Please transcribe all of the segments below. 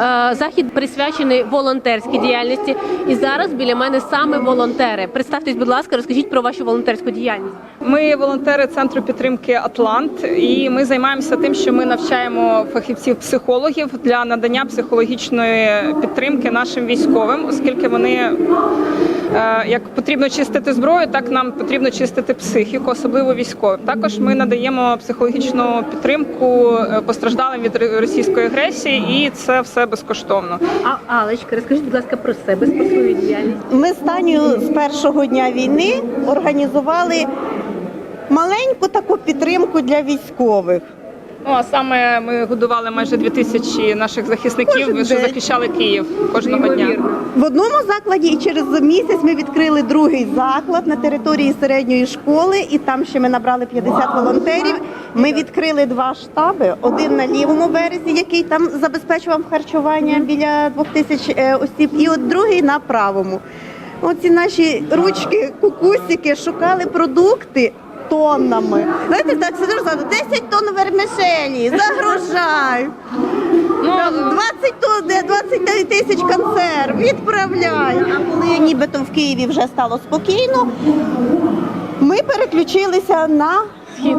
Е, Захід присвячений волонтерській діяльності, і зараз біля мене саме волонтери. Представтесь, будь ласка, розкажіть про вашу волонтерську діяльність. Ми волонтери центру підтримки Атлант, і ми займаємося тим, що ми навчаємо фахівців-психологів для надання психологічної підтримки нашим військовим, оскільки вони як потрібно чистити зброю, так нам потрібно чистити психіку, особливо військовим. Також ми надаємо психологічну підтримку е, постраждалим від російської агресії, і це все безкоштовно. А Алечка, розкажіть, будь ласка, про себе, про свою діяльність. Ми з з першого дня війни організували маленьку таку підтримку для військових. Ну а саме ми годували майже дві тисячі наших захисників, Кожен що день. захищали Київ кожного дня. В одному закладі і через місяць ми відкрили другий заклад на території середньої школи, і там ще ми набрали 50 волонтерів. Ми відкрили два штаби: один на лівому березі, який там забезпечував харчування біля двох тисяч е, осіб, і от другий на правому. Оці наші ручки, кукусики шукали продукти. Тоннами. Знаєте, так сидиш ззаду, 10 тонн вермішелі, загружай. Ну, Там 20 тонн, де 29 тисяч консерв, відправляй. А коли нібито в Києві вже стало спокійно, ми переключилися на Схід.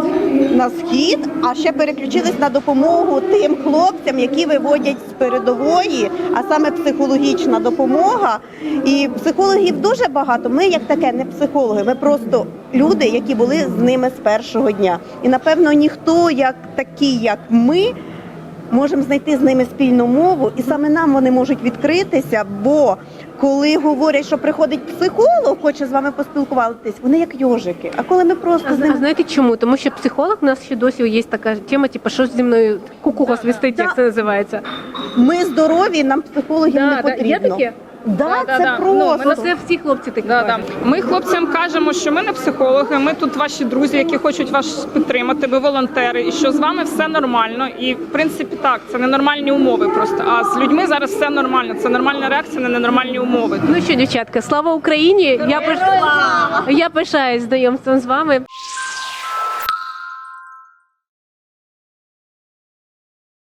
на схід, а ще переключились на допомогу тим хлопцям, які виводять з передової, а саме психологічна допомога. І психологів дуже багато. Ми, як таке, не психологи, ми просто люди, які були з ними з першого дня. І напевно ніхто, як такі, як ми. Можемо знайти з ними спільну мову, і саме нам вони можуть відкритися. Бо коли говорять, що приходить психолог, хоче з вами поспілкуватись, вони як йожики. А коли ми просто А, з ними а знаєте чому? Тому що психолог у нас ще досі є така тема, типу, що зі мною кукуха свистить, як це називається. Ми здорові, нам психологів Да, не да, є таке? Да, Да, да, це да. Ну, ми просто. Ну, це всі хлопці такі Да, да. Ми хлопцям кажемо, що ми не психологи, ми тут ваші друзі, які хочуть вас підтримати, ви волонтери, і що з вами все нормально. І в принципі так, це ненормальні умови просто. А з людьми зараз все нормально. Це нормальна реакція на ненормальні умови. Ну що, дівчатка, слава Україні! Я, пиш... я пишаюсь знайомством з вами.